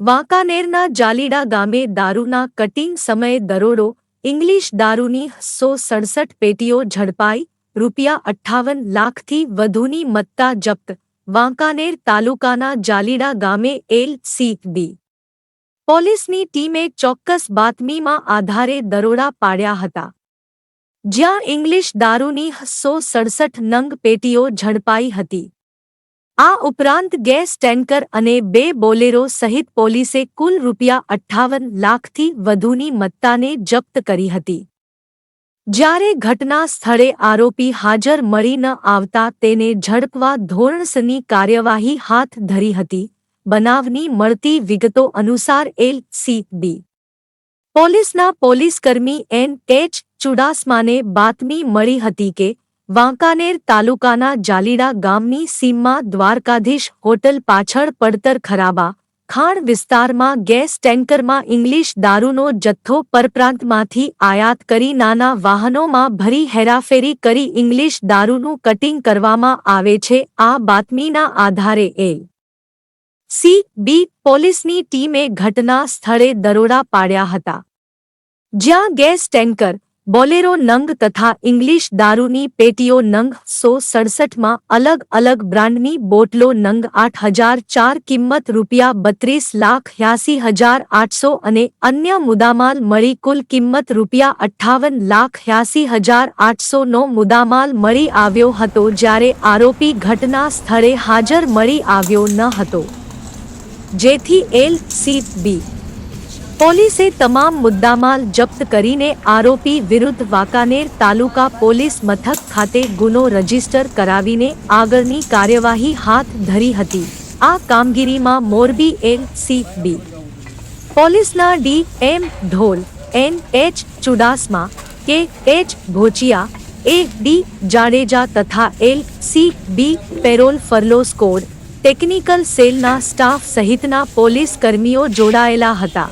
વાંકાનેરના જાલીડા ગામે દારૂના કટિંગ સમયે દરોડો, ઇંગ્લિશ દારૂની સો સડસઠ પેટીઓ ઝડપાઈ, રૂપિયા અઠ્ઠાવન લાખથી વધુની મત્તા જપ્ત, વાંકાનેર તાલુકાના જાલીડા ગામે એલ સી બી પોલીસની ટીમે ચોક્કસ બાતમીમાં આધારે દરોડા પાડ્યા હતા. જ્યાં ઇંગ્લિશ દારૂની સો સડસઠ નંગ પેટીઓ ઝડપાઈ હતી. આ ઉપરાંત ગેસ ટેન્કર અને બે બોલેરો સહિત પોલીસે કુલ રૂપિયા અઠ્ઠાવન લાખથી વધુની મત્તાને જપ્ત કરી હતી. જ્યારે ઘટના સ્થળે આરોપી હાજર મળી ન આવતા તેને ઝડપવા ધોરણસની કાર્યવાહી હાથ ધરી હતી. બનાવની મળતી વિગતો અનુસાર એલ સી બી. પોલીસના પોલીસકર્મી એન એચ ચુડાસમાને બાતમી મળી હતી કે વાંકાનેર તાલુકાના જાલીડા ગામની સીમમાં દ્વારકાધીશ હોટલ પાછળ પડતર ખરાબા, ખાણ વિસ્તારમાં ગેસ ટેન્કરમાં ઇંગ્લિશ દારૂનો જથ્થો પરપ્રાંતમાંથી આયાત કરી નાના વાહનોમાં ભરી હેરાફેરી કરી ઇંગ્લિશ દારૂનું કટિંગ કરવામાં આવે છે, આ બાતમીના આધારે એ. સી. બી. પોલીસની ટીમે ઘટના સ્થળે દરોડા પાડ્યા હતા. જ્યાં ગેસ ટેન્કર બોલેરો નંગ તથા ઇંગ્લિશ દારૂની પેટીઓ નંગ સો સડસઠમાં અલગ અલગ બ્રાન્ડની બોટલો નંગ આઠ હજાર ચાર કિંમત રૂપિયા બત્રીસ લાખ યાસી હજાર આઠસો અને અન્ય મુદ્દામાલ મળી કુલ કિંમત રૂપિયા અઠ્ઠાવન લાખ યાસી હજાર આઠસોનો મુદ્દામાલ મળી આવ્યો હતો જ્યારે આરોપી ઘટના સ્થળે હાજર મળી આવ્યો ન હતો. જેથી એલ સી બી પોલીસે તમામ મુદ્દામાલ જપ્ત કરીને આરોપી વિરુદ્ધ વાંકાનેર તાલુકા પોલીસ મથક ખાતે ગુનો રજિસ્ટર કરાવીને આગળની કાર્યવાહી હાથ ધરી હતી. આ કામગીરીમાં મોરબી એલ સી બી, પોલીસના ડી એમ ઢોલ, N H Chudasama, K H Bhochiya, A D Jadeja તથા L C B parole furlough squad, technical સેલના સ્ટાફ સહિતના પોલીસ કર્મીઓ જોડાયેલા હતા.